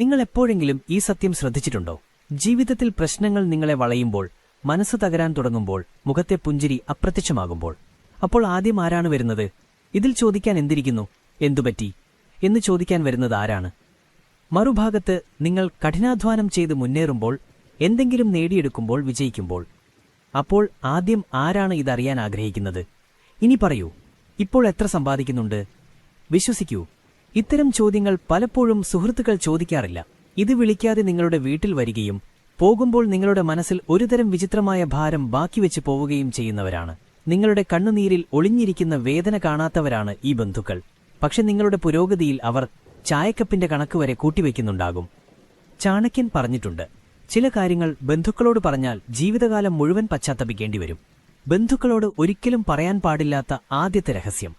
നിങ്ങൾ എപ്പോഴെങ്കിലും ഈ സത്യം ശ്രദ്ധിച്ചിട്ടുണ്ടോ? ജീവിതത്തിൽ പ്രശ്നങ്ങൾ നിങ്ങളെ വളയുമ്പോൾ മനസ്സ് തകരാൻ തുടങ്ങുമ്പോൾ മുഖത്തെ പുഞ്ചിരി അപ്രത്യക്ഷമാകുമ്പോൾ. അപ്പോൾ ആദ്യം ആരാണ് വരുന്നത്? ഇതിൽ ചോദിക്കാൻ എന്തിരിക്കുന്നു? എന്തുപറ്റി? എന്ന് ചോദിക്കാൻ വരുന്നത് ആരാണ്? മറുഭാഗത്ത് നിങ്ങൾ കഠിനാധ്വാനം ചെയ്ത് മുന്നേറുമ്പോൾ എന്തെങ്കിലും നേടിയെടുക്കുമ്പോൾ വിജയിക്കുമ്പോൾ. അപ്പോൾ ആദ്യം ആരാണ് ഇതറിയാൻ ആഗ്രഹിക്കുന്നത്? ഇനി പറയൂ ഇപ്പോൾ എത്ര സമ്പാദിക്കുന്നുണ്ട്? വിശ്വസിക്കൂ. ഇത്തരം ചോദ്യങ്ങൾ പലപ്പോഴും സുഹൃത്തുക്കൾ ചോദിക്കാറില്ല. ഇത് വിളിക്കാതെ നിങ്ങളുടെ വീട്ടിൽ വരികയും പോകുമ്പോൾ നിങ്ങളുടെ മനസ്സിൽ ഒരുതരം വിചിത്രമായ ഭാരം ബാക്കി വെച്ച് പോവുകയും ചെയ്യുന്നവരാണ്. നിങ്ങളുടെ കണ്ണുനീരിൽ ഒളിഞ്ഞിരിക്കുന്ന വേദന കാണാത്തവരാണ് ഈ ബന്ധുക്കൾ. പക്ഷെ നിങ്ങളുടെ പുരോഗതിയിൽ അവർ ചായക്കപ്പിന്റെ കണക്ക് വരെ കൂട്ടിവെക്കുന്നുണ്ടാകും. ചാണക്യൻ പറഞ്ഞിട്ടുണ്ട് ചില കാര്യങ്ങൾ ബന്ധുക്കളോട് പറഞ്ഞാൽ ജീവിതകാലം മുഴുവൻ പശ്ചാത്തപിക്കേണ്ടി വരും. ബന്ധുക്കളോട് ഒരിക്കലും പറയാൻ പാടില്ലാത്ത ആദ്യത്തെ രഹസ്യം.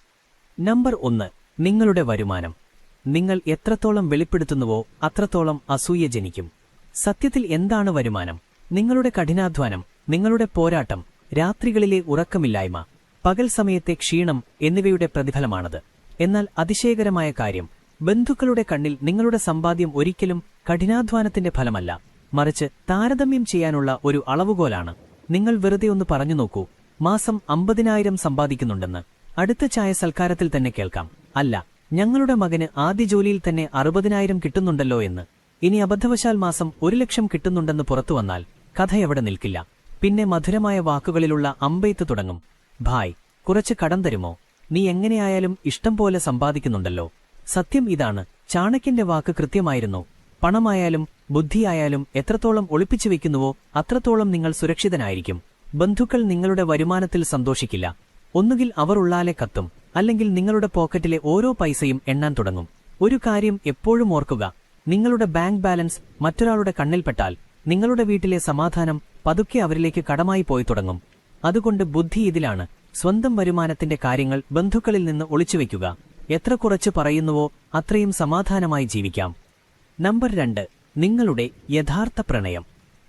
നമ്പർ ഒന്ന് നിങ്ങളുടെ വരുമാനം. നിങ്ങൾ എത്രത്തോളം വെളിപ്പെടുത്തുന്നുവോ അത്രത്തോളം അസൂയ ജനിക്കും. സത്യത്തിൽ എന്താണ് വരുമാനം? നിങ്ങളുടെ കഠിനാധ്വാനം നിങ്ങളുടെ പോരാട്ടം രാത്രികളിലെ ഉറക്കമില്ലായ്മ പകൽ സമയത്തെ ക്ഷീണം എന്നിവയുടെ പ്രതിഫലമാണത്. എന്നാൽ അതിശയകരമായ കാര്യം ബന്ധുക്കളുടെ കണ്ണിൽ നിങ്ങളുടെ സമ്പാദ്യം ഒരിക്കലും കഠിനാധ്വാനത്തിന്റെ ഫലമല്ല. മറിച്ച് താരതമ്യം ചെയ്യാനുള്ള ഒരു അളവുകോലാണ്. നിങ്ങൾ വെറുതെ ഒന്ന് പറഞ്ഞു നോക്കൂ. മാസം അമ്പതിനായിരം സമ്പാദിക്കുന്നുണ്ടെന്ന്. അടുത്ത ചായ സൽക്കാരത്തിൽ തന്നെ കേൾക്കാം. അല്ല ഞങ്ങളുടെ മകന് ആദ്യ ജോലിയിൽ തന്നെ അറുപതിനായിരം കിട്ടുന്നുണ്ടല്ലോ എന്ന്. ഇനി അബദ്ധവശാൽ മാസം ഒരു ലക്ഷം കിട്ടുന്നുണ്ടെന്ന് പുറത്തു വന്നാൽ കഥ എവിടെ നിൽക്കില്ല. പിന്നെ മധുരമായ വാക്കുകളിലുള്ള അമ്പെയ്ത്ത് തുടങ്ങും. ഭായ് കുറച്ച് കടം തരുമോ? നീ എങ്ങനെയായാലും ഇഷ്ടം പോലെ സമ്പാദിക്കുന്നുണ്ടല്ലോ. സത്യം ഇതാണ് ചാണക്യന്റെ വാക്ക് കൃത്യമായിരുന്നു. പണമായാലും ബുദ്ധിയായാലും എത്രത്തോളം ഒളിപ്പിച്ചു വെക്കുന്നുവോ അത്രത്തോളം നിങ്ങൾ സുരക്ഷിതനായിരിക്കും. ബന്ധുക്കൾ നിങ്ങളുടെ വരുമാനത്തിൽ സന്തോഷിക്കില്ല. ഒന്നുകിൽ അവർ ഉള്ളാലെ കത്തും. അല്ലെങ്കിൽ നിങ്ങളുടെ പോക്കറ്റിലെ ഓരോ പൈസയും എണ്ണാൻ തുടങ്ങും. ഒരു കാര്യം എപ്പോഴും ഓർക്കുക. നിങ്ങളുടെ ബാങ്ക് ബാലൻസ് മറ്റൊരാളുടെ കണ്ണിൽപ്പെട്ടാൽ നിങ്ങളുടെ വീട്ടിലെ സമാധാനം പതുക്കെ അവരിലേക്ക് കടമായി പോയി തുടങ്ങും. അതുകൊണ്ട് ബുദ്ധി ഇതിലാണ്. സ്വന്തം വരുമാനത്തിന്റെ കാര്യങ്ങൾ ബന്ധുക്കളിൽ നിന്ന് ഒളിച്ചുവെക്കുക എത്ര കുറച്ച് പറയുന്നുവോ അത്രയും സമാധാനമായി ജീവിക്കാം. നമ്പർ രണ്ട്. നിങ്ങളുടെ യഥാർത്ഥ പ്രണയം.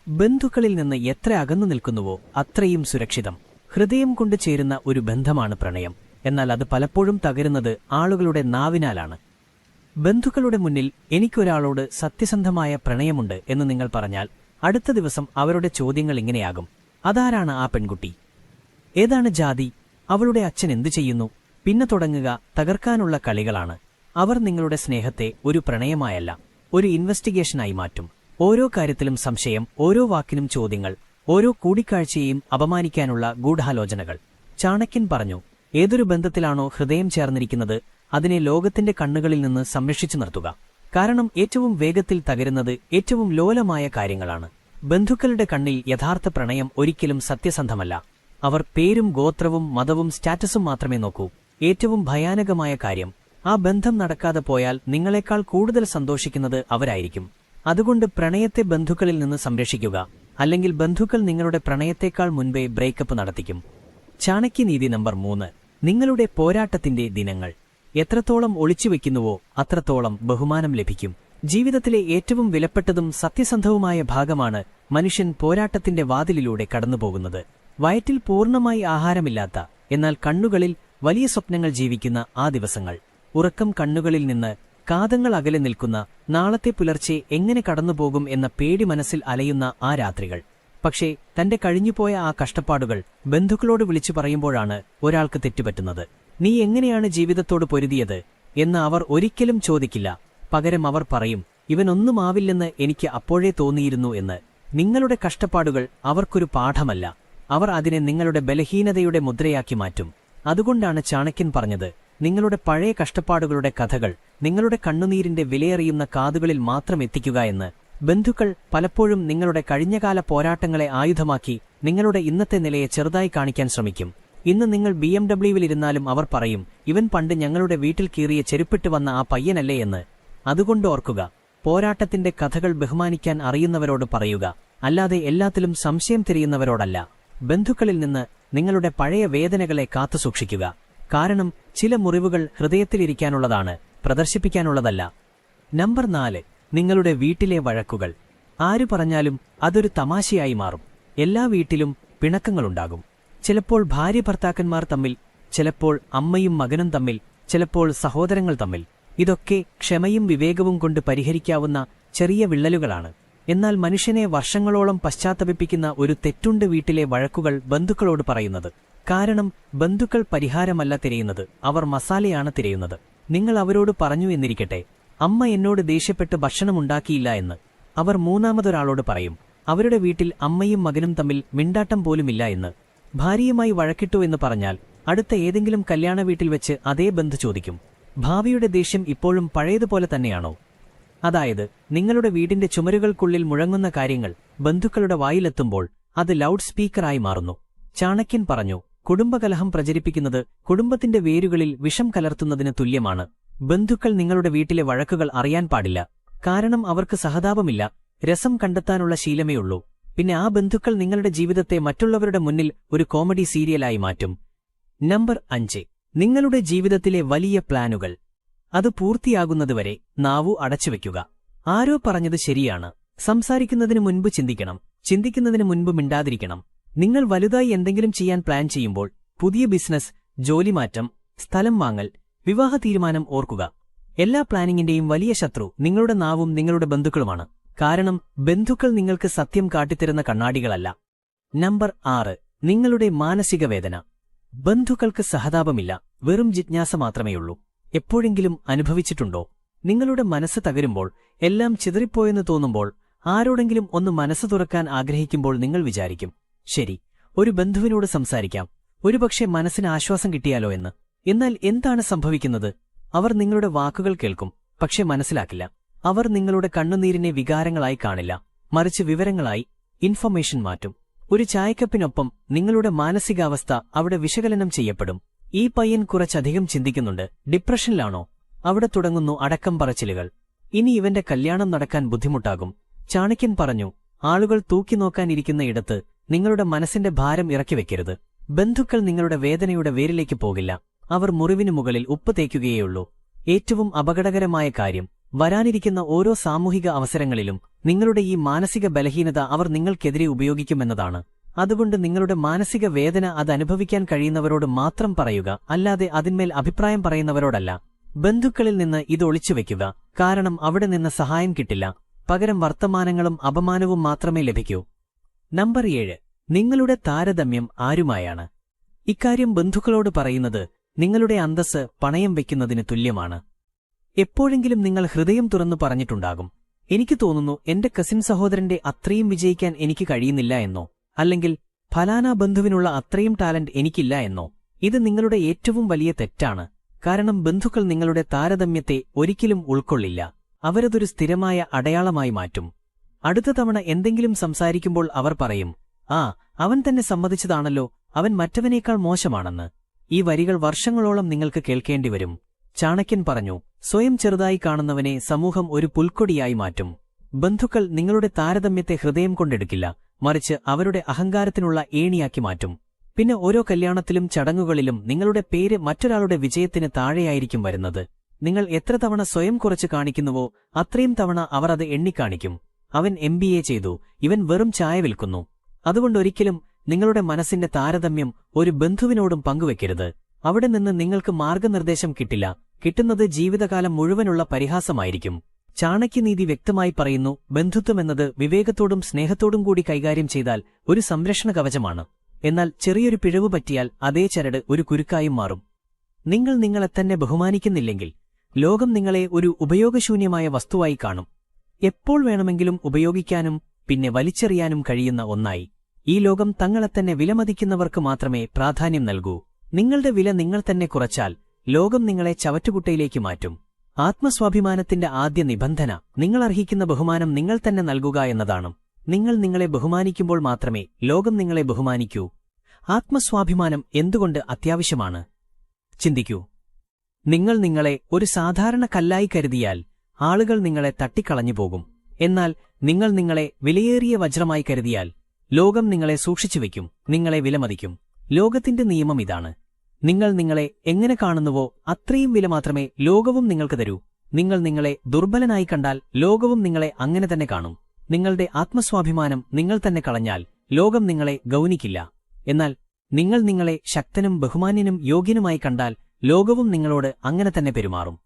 ബന്ധുക്കളിൽ നിന്ന് എത്ര അകന്നു നിൽക്കുന്നുവോ അത്രയും സുരക്ഷിതം. ഹൃദയം കൊണ്ട് ചേരുന്ന ഒരു ബന്ധമാണ് പ്രണയം. എന്നാൽ അത് പലപ്പോഴും തകരുന്നത് ആളുകളുടെ നാവിനാലാണ്. ബന്ധുക്കളുടെ മുന്നിൽ എനിക്കൊരാളോട് സത്യസന്ധമായ പ്രണയമുണ്ട് എന്ന് നിങ്ങൾ പറഞ്ഞാൽ അടുത്ത ദിവസം അവരുടെ ചോദ്യങ്ങൾ ഇങ്ങനെയാകും. അതാരാണ് ആ പെൺകുട്ടി? ഏതാണ് ജാതി? അവളുടെ അച്ഛൻ എന്തു ചെയ്യുന്നു? പിന്നെ തുടങ്ങുക തകർക്കാനുള്ള കളികളാണ്. അവർ നിങ്ങളുടെ സ്നേഹത്തെ ഒരു പ്രണയമായല്ല ഒരു ഇൻവെസ്റ്റിഗേഷനായി മാറ്റും. ഓരോ കാര്യത്തിലും സംശയം ഓരോ വാക്കിനും ചോദ്യങ്ങൾ ഓരോ കൂടിക്കാഴ്ചയെയും അപമാനിക്കാനുള്ള ഗൂഢാലോചനകൾ. ചാണക്യൻ പറഞ്ഞു ഏതൊരു ബന്ധത്തിലാണോ ഹൃദയം ചേർന്നിരിക്കുന്നത് അതിനെ ലോകത്തിന്റെ കണ്ണുകളിൽ നിന്ന് സംരക്ഷിച്ചു നിർത്തുക. കാരണം ഏറ്റവും വേഗത്തിൽ തകരുന്നത് ഏറ്റവും ലോലമായ കാര്യങ്ങളാണ്. ബന്ധുക്കളുടെ കണ്ണിൽ യഥാർത്ഥ പ്രണയം ഒരിക്കലും സത്യസന്ധമല്ല. അവർ പേരും ഗോത്രവും മതവും സ്റ്റാറ്റസും മാത്രമേ നോക്കൂ. ഏറ്റവും ഭയാനകമായ കാര്യം ആ ബന്ധം നടക്കാതെ പോയാൽ നിങ്ങളെക്കാൾ കൂടുതൽ സന്തോഷിക്കുന്നത് അവരായിരിക്കും. അതുകൊണ്ട് പ്രണയത്തെ ബന്ധുക്കളിൽ നിന്ന് സംരക്ഷിക്കുക. അല്ലെങ്കിൽ ബന്ധുക്കൾ നിങ്ങളുടെ പ്രണയത്തേക്കാൾ മുൻപേ ബ്രേക്കപ്പ് നടത്തിക്കും. ചാണക്യനീതി നമ്പർ മൂന്ന്. നിങ്ങളുടെ പോരാട്ടത്തിന്റെ ദിനങ്ങൾ. എത്രത്തോളം ഒളിച്ചുവെക്കുന്നുവോ അത്രത്തോളം ബഹുമാനം ലഭിക്കും. ജീവിതത്തിലെ ഏറ്റവും വിലപ്പെട്ടതും സത്യസന്ധവുമായ ഭാഗമാണ് മനുഷ്യൻ പോരാട്ടത്തിന്റെ വാതിലിലൂടെ കടന്നുപോകുന്നത്. വയറ്റിൽ പൂർണമായി ആഹാരമില്ലാത്ത എന്നാൽ കണ്ണുകളിൽ വലിയ സ്വപ്നങ്ങൾ ജീവിക്കുന്ന ആ ദിവസങ്ങൾ. ഉറക്കം കണ്ണുകളിൽ നിന്ന് കാതങ്ങൾ അകലെ നിൽക്കുന്ന നാളത്തെ പുലർച്ചെ എങ്ങനെ കടന്നുപോകും എന്ന പേടി മനസ്സിൽ അലയുന്ന ആ രാത്രികൾ. പക്ഷേ തന്റെ കഴിഞ്ഞുപോയ ആ കഷ്ടപ്പാടുകൾ ബന്ധുക്കളോട് വിളിച്ചു പറയുമ്പോഴാണ് ഒരാൾക്ക് തെറ്റുപറ്റുന്നത്. നീ എങ്ങനെയാണ് ജീവിതത്തോട് പൊരുതിയത്? എന്ന് അവർ ഒരിക്കലും ചോദിക്കില്ല. പകരം അവർ പറയും ഇവനൊന്നും ആവില്ലെന്ന് എനിക്ക് അപ്പോഴേ തോന്നിയിരുന്നു എന്ന്. നിങ്ങളുടെ കഷ്ടപ്പാടുകൾ അവർക്കൊരു പാഠമല്ല. അവർ അതിനെ നിങ്ങളുടെ ബലഹീനതയുടെ മുദ്രയാക്കി മാറ്റും. അതുകൊണ്ടാണ് ചാണക്യൻ പറഞ്ഞത് നിങ്ങളുടെ പഴയ കഷ്ടപ്പാടുകളുടെ കഥകൾ നിങ്ങളുടെ കണ്ണുനീരിന്റെ വിലയറിയുന്ന കാതുകളിൽ മാത്രം എത്തിക്കുക എന്ന്. ബന്ധുക്കൾ പലപ്പോഴും നിങ്ങളുടെ കഴിഞ്ഞകാല പോരാട്ടങ്ങളെ ആയുധമാക്കി നിങ്ങളുടെ ഇന്നത്തെ നിലയെ ചെറുതായി കാണിക്കാൻ ശ്രമിക്കും. ഇന്ന് നിങ്ങൾ ബി എം ഡബ്ല്യുവിലിരുന്നാലും അവർ പറയും ഇവൻ പണ്ട് ഞങ്ങളുടെ വീട്ടിൽ കീറിയ ചെരുപ്പിട്ട് വന്ന ആ പയ്യനല്ലേ എന്ന്. അതുകൊണ്ട് ഓർക്കുക പോരാട്ടത്തിന്റെ കഥകൾ ബഹുമാനിക്കാൻ അറിയുന്നവരോട് പറയുക അല്ലാതെ എല്ലാത്തിലും സംശയം തിരിയുന്നവരോടല്ല. ബന്ധുക്കളിൽ നിന്ന് നിങ്ങളുടെ പഴയ വേദനകളെ കാത്തുസൂക്ഷിക്കുക കാരണം ചില മുറിവുകൾ ഹൃദയത്തിലിരിക്കാനുള്ളതാണ് പ്രദർശിപ്പിക്കാനുള്ളതല്ല. നമ്പർ നാല്. നിങ്ങളുടെ വീട്ടിലെ വഴക്കുകൾ. ആരു പറഞ്ഞാലും അതൊരു തമാശയായി മാറും. എല്ലാ വീട്ടിലും പിണക്കങ്ങളുണ്ടാകും. ചിലപ്പോൾ ഭാര്യ ഭർത്താക്കന്മാർ തമ്മിൽ ചിലപ്പോൾ അമ്മയും മകനും തമ്മിൽ ചിലപ്പോൾ സഹോദരങ്ങൾ തമ്മിൽ. ഇതൊക്കെ ക്ഷമയും വിവേകവും കൊണ്ട് പരിഹരിക്കാവുന്ന ചെറിയ വിള്ളലുകളാണ്. എന്നാൽ മനുഷ്യനെ വർഷങ്ങളോളം പശ്ചാത്തപിപ്പിക്കുന്ന ഒരു തെറ്റുണ്ട് വീട്ടിലെ വഴക്കുകൾ ബന്ധുക്കളോട് പറയുന്നത്. കാരണം ബന്ധുക്കൾ പരിഹാരമല്ല തിരയുന്നത് അവർ മസാലയാണ് തിരയുന്നത്. നിങ്ങൾ അവരോട് പറഞ്ഞു എന്നിരിക്കട്ടെ അമ്മ എന്നോട് ദേഷ്യപ്പെട്ട് ഭക്ഷണമുണ്ടാക്കിയില്ല എന്ന് അവർ മൂന്നാമതൊരാളോട് പറയും. അവരുടെ വീട്ടിൽ അമ്മയും മകനും തമ്മിൽ മിണ്ടാട്ടം പോലുമില്ല എന്ന് ഭാര്യയുമായി വഴക്കിട്ടു എന്ന് പറഞ്ഞാൽ അടുത്ത ഏതെങ്കിലും കല്യാണ വീട്ടിൽ വെച്ച് അതേ ബന്ധു ചോദിക്കും. ഭാവിയുടെ ദേഷ്യം ഇപ്പോഴും പഴയതുപോലെ തന്നെയാണോ? അതായത് നിങ്ങളുടെ വീടിന്റെ ചുമരുകൾക്കുള്ളിൽ മുഴങ്ങുന്ന കാര്യങ്ങൾ ബന്ധുക്കളുടെ വായിലെത്തുമ്പോൾ അത് ലൗഡ് സ്പീക്കറായി മാറുന്നു. ചാണക്യൻ പറഞ്ഞു കുടുംബകലഹം പ്രചരിപ്പിക്കുന്നത് കുടുംബത്തിന്റെ വേരുകളിൽ വിഷം കലർത്തുന്നതിന് തുല്യമാണ്. ബന്ധുക്കൾ നിങ്ങളുടെ വീട്ടിലെ വഴക്കുകൾ അറിയാൻ പാടില്ല. കാരണം അവർക്ക് സഹതാപമില്ല. രസം കണ്ടെത്താനുള്ള ശീലമേയുള്ളൂ. പിന്നെ ആ ബന്ധുക്കൾ നിങ്ങളുടെ ജീവിതത്തെ മറ്റുള്ളവരുടെ മുന്നിൽ ഒരു കോമഡി സീരിയലായി മാറ്റും. നമ്പർ അഞ്ച്. നിങ്ങളുടെ ജീവിതത്തിലെ വലിയ പ്ലാനുകൾ. അത് പൂർത്തിയാകുന്നതുവരെ നാവു അടച്ചുവെക്കുക ആരോ പറഞ്ഞത് ശരിയാണ്. സംസാരിക്കുന്നതിന് മുൻപ് ചിന്തിക്കണം. ചിന്തിക്കുന്നതിന് മുൻപ് മിണ്ടാതിരിക്കണം. നിങ്ങൾ വലുതായി എന്തെങ്കിലും ചെയ്യാൻ പ്ലാൻ ചെയ്യുമ്പോൾ പുതിയ ബിസിനസ് ജോലിമാറ്റം സ്ഥലം വാങ്ങൽ വിവാഹ തീരുമാനം ഓർക്കുക. എല്ലാ പ്ലാനിങ്ങിന്റെയും വലിയ ശത്രു നിങ്ങളുടെ നാവും നിങ്ങളുടെ ബന്ധുക്കളുമാണ്. കാരണം ബന്ധുക്കൾ നിങ്ങൾക്ക് സത്യം കാട്ടിത്തരുന്ന കണ്ണാടികളല്ല. നമ്പർ ആറ് നിങ്ങളുടെ മാനസിക വേദന. ബന്ധുക്കൾക്ക് സഹതാപമില്ല വെറും ജിജ്ഞാസ മാത്രമേയുള്ളൂ. എപ്പോഴെങ്കിലും അനുഭവിച്ചിട്ടുണ്ടോ? നിങ്ങളുടെ മനസ്സ് തകരുമ്പോൾ എല്ലാം ചിതറിപ്പോയെന്ന് തോന്നുമ്പോൾ ആരോടെങ്കിലും ഒന്ന് മനസ്സ് തുറക്കാൻ ആഗ്രഹിക്കുമ്പോൾ നിങ്ങൾ വിചാരിക്കും ശരി ഒരു ബന്ധുവിനോട് സംസാരിക്കാം. ഒരുപക്ഷെ മനസ്സിന് ആശ്വാസം കിട്ടിയാലോ എന്ന്. എന്നാൽ എന്താണ് സംഭവിക്കുന്നത്? അവർ നിങ്ങളുടെ വാക്കുകൾ കേൾക്കും പക്ഷെ മനസ്സിലാക്കില്ല. അവർ നിങ്ങളുടെ കണ്ണുനീരിനെ വികാരങ്ങളായി കാണില്ല മറിച്ച് വിവരങ്ങളായി ഇൻഫർമേഷൻ മാറ്റും. ഒരു ചായക്കപ്പിനൊപ്പം നിങ്ങളുടെ മാനസികാവസ്ഥ അവിടെ വിശകലനം ചെയ്യപ്പെടും. ഈ പയ്യൻ കുറച്ചധികം ചിന്തിക്കുന്നുണ്ട്. ഡിപ്രഷനിലാണോ? അവിടെ തുടങ്ങുന്നു അടക്കം പറച്ചിലുകൾ. ഇനി ഇവന്റെ കല്യാണം നടക്കാൻ ബുദ്ധിമുട്ടാകും. ചാണക്യൻ പറഞ്ഞു ആളുകൾ തൂക്കി തൂക്കിനോക്കാനിരിക്കുന്ന ഇടത്ത് നിങ്ങളുടെ മനസ്സിന്റെ ഭാരം ഇറക്കി വെക്കരുത് ബന്ധുക്കൾ നിങ്ങളുടെ വേദനയുടെ വേരിലേക്ക് പോകില്ല. അവർ മുറിവിനു മുകളിൽ ഉപ്പ് തേക്കുകയേയുള്ളൂ. ഏറ്റവും അപകടകരമായ കാര്യം വരാനിരിക്കുന്ന ഓരോ സാമൂഹിക അവസരങ്ങളിലും നിങ്ങളുടെ ഈ മാനസിക ബലഹീനത അവർ നിങ്ങൾക്കെതിരെ ഉപയോഗിക്കുമെന്നതാണ്. അതുകൊണ്ട് നിങ്ങളുടെ മാനസിക വേദന അത് അനുഭവിക്കാൻ കഴിയുന്നവരോട് മാത്രം പറയുക അല്ലാതെ അതിന്മേൽ അഭിപ്രായം പറയുന്നവരോടല്ല. ബന്ധുക്കളിൽ നിന്ന് ഇത് ഒളിച്ചുവെക്കുക കാരണം അവിടെ നിന്ന് സഹായം കിട്ടില്ല. പകരം വർത്തമാനങ്ങളും അപമാനവും മാത്രമേ ലഭിക്കൂ. നമ്പർ ഏഴ്. നിങ്ങളുടെ താരതമ്യം ആരുമായാണ്? ഇക്കാര്യം ബന്ധുക്കളോട് പറയുന്നത് നിങ്ങളുടെ അന്തസ് പണയം വയ്ക്കുന്നതിന് തുല്യമാണ്. എപ്പോഴെങ്കിലും നിങ്ങൾ ഹൃദയം തുറന്നു പറഞ്ഞിട്ടുണ്ടാകും എനിക്ക് തോന്നുന്നു എന്റെ കസിൻ സഹോദരന്റെ അത്രയും വിജയിക്കാൻ എനിക്ക് കഴിയുന്നില്ല എന്നോ അല്ലെങ്കിൽ ഫലാന ബന്ധുവിനുള്ള അത്രയും ടാലന്റ് എനിക്കില്ല എന്നോ. ഇത് നിങ്ങളുടെ ഏറ്റവും വലിയ തെറ്റാണ്. കാരണം ബന്ധുക്കൾ നിങ്ങളുടെ താരതമ്യത്തെ ഒരിക്കലും ഉൾക്കൊള്ളില്ല. അവരതൊരു സ്ഥിരമായ അടയാളമായി മാറ്റും. അടുത്ത തവണ എന്തെങ്കിലും സംസാരിക്കുമ്പോൾ അവർ പറയും ആ അവൻ തന്നെ സമ്മതിച്ചതാണല്ലോ അവൻ മറ്റവനേക്കാൾ മോശമാണെന്ന്. ഈ വരികൾ വർഷങ്ങളോളം നിങ്ങൾക്ക് കേൾക്കേണ്ടി വരും ചാണക്യൻ പറഞ്ഞു സ്വയം ചെറുതായി കാണുന്നവനെ സമൂഹം ഒരു പുൽക്കൊടിയായി മാറ്റും. ബന്ധുക്കൾ നിങ്ങളുടെ താരതമ്യത്തെ ഹൃദയം കൊണ്ടെടുക്കില്ല മറിച്ച് അവരുടെ അഹങ്കാരത്തിനുള്ള ഏണിയാക്കി മാറ്റും. പിന്നെ ഓരോ കല്യാണത്തിലും ചടങ്ങുകളിലും നിങ്ങളുടെ പേര് മറ്റൊരാളുടെ വിജയത്തിന് താഴെയായിരിക്കും വരുന്നത്. നിങ്ങൾ എത്ര തവണ സ്വയം കുറച്ച് കാണിക്കുന്നുവോ അത്രയും തവണ അവർ അത് എണ്ണിക്കാണിക്കും. അവൻ എം ചെയ്തു ഇവൻ വെറും ചായ വിൽക്കുന്നു. അതുകൊണ്ടൊരിക്കലും നിങ്ങളുടെ മനസ്സിന്റെ താരതമ്യം ഒരു ബന്ധുവിനോടും പങ്കുവെക്കരുത്. അവിടെ നിന്ന് നിങ്ങൾക്ക് മാർഗനിർദ്ദേശം കിട്ടില്ല. കിട്ടുന്നത് ജീവിതകാലം മുഴുവനുള്ള പരിഹാസമായിരിക്കും. ചാണക്യനീതി വ്യക്തമായി പറയുന്നു ബന്ധുത്വമെന്നത് വിവേകത്തോടും സ്നേഹത്തോടും കൂടി കൈകാര്യം ചെയ്താൽ ഒരു സംരക്ഷണ കവചമാണ്. എന്നാൽ ചെറിയൊരു പിഴവ് പറ്റിയാൽ അതേ ചരട് ഒരു കുരുക്കായും മാറും. നിങ്ങൾ നിങ്ങളെ തന്നെ ബഹുമാനിക്കുന്നില്ലെങ്കിൽ ലോകം നിങ്ങളെ ഒരു ഉപയോഗശൂന്യമായ വസ്തുവായി കാണും. എപ്പോൾ വേണമെങ്കിലും ഉപയോഗിക്കാനും പിന്നെ വലിച്ചെറിയാനും കഴിയുന്ന ഒന്നായി. ഈ ലോകം തങ്ങളെ തന്നെ വിലമതിക്കുന്നവർക്ക് മാത്രമേ പ്രാധാന്യം നൽകൂ. നിങ്ങളുടെ വില നിങ്ങൾ തന്നെ കുറച്ചാൽ ലോകം നിങ്ങളെ ചവറ്റുകുട്ടയിലേക്ക് മാറ്റും. ആത്മസ്വാഭിമാനത്തിന്റെ ആദ്യ നിബന്ധന നിങ്ങൾ അർഹിക്കുന്ന ബഹുമാനം നിങ്ങൾ തന്നെ നൽകുക എന്നതാണ്. നിങ്ങൾ നിങ്ങളെ ബഹുമാനിക്കുമ്പോൾ മാത്രമേ ലോകം നിങ്ങളെ ബഹുമാനിക്കൂ. ആത്മസ്വാഭിമാനം എന്തുകൊണ്ട് അത്യാവശ്യമാണ്? ചിന്തിക്കൂ. നിങ്ങൾ നിങ്ങളെ ഒരു സാധാരണ കല്ലായി കരുതിയാൽ ആളുകൾ നിങ്ങളെ തട്ടിക്കളഞ്ഞു പോകും എന്നാൽ നിങ്ങൾ നിങ്ങളെ വിലയേറിയ വജ്രമായി കരുതിയാൽ ലോകം നിങ്ങളെ സൂക്ഷിച്ചു സൂക്ഷിച്ചുവെക്കും നിങ്ങളെ വിലമതിക്കും. ലോകത്തിന്റെ നിയമം ഇതാണ്. നിങ്ങൾ നിങ്ങളെ എങ്ങനെ കാണുന്നുവോ അത്രയും വില മാത്രമേ ലോകവും നിങ്ങൾക്ക് തരൂ. നിങ്ങൾ നിങ്ങളെ ദുർബലനായി കണ്ടാൽ ലോകവും നിങ്ങളെ അങ്ങനെ തന്നെ കാണും. നിങ്ങളുടെ ആത്മസ്വാഭിമാനം നിങ്ങൾ തന്നെ കളഞ്ഞാൽ ലോകം നിങ്ങളെ ഗൗനിക്കില്ല. എന്നാൽ നിങ്ങൾ നിങ്ങളെ ശക്തനും ബഹുമാന്യനും യോഗ്യനുമായി കണ്ടാൽ ലോകവും നിങ്ങളോട് അങ്ങനെ തന്നെ പെരുമാറും.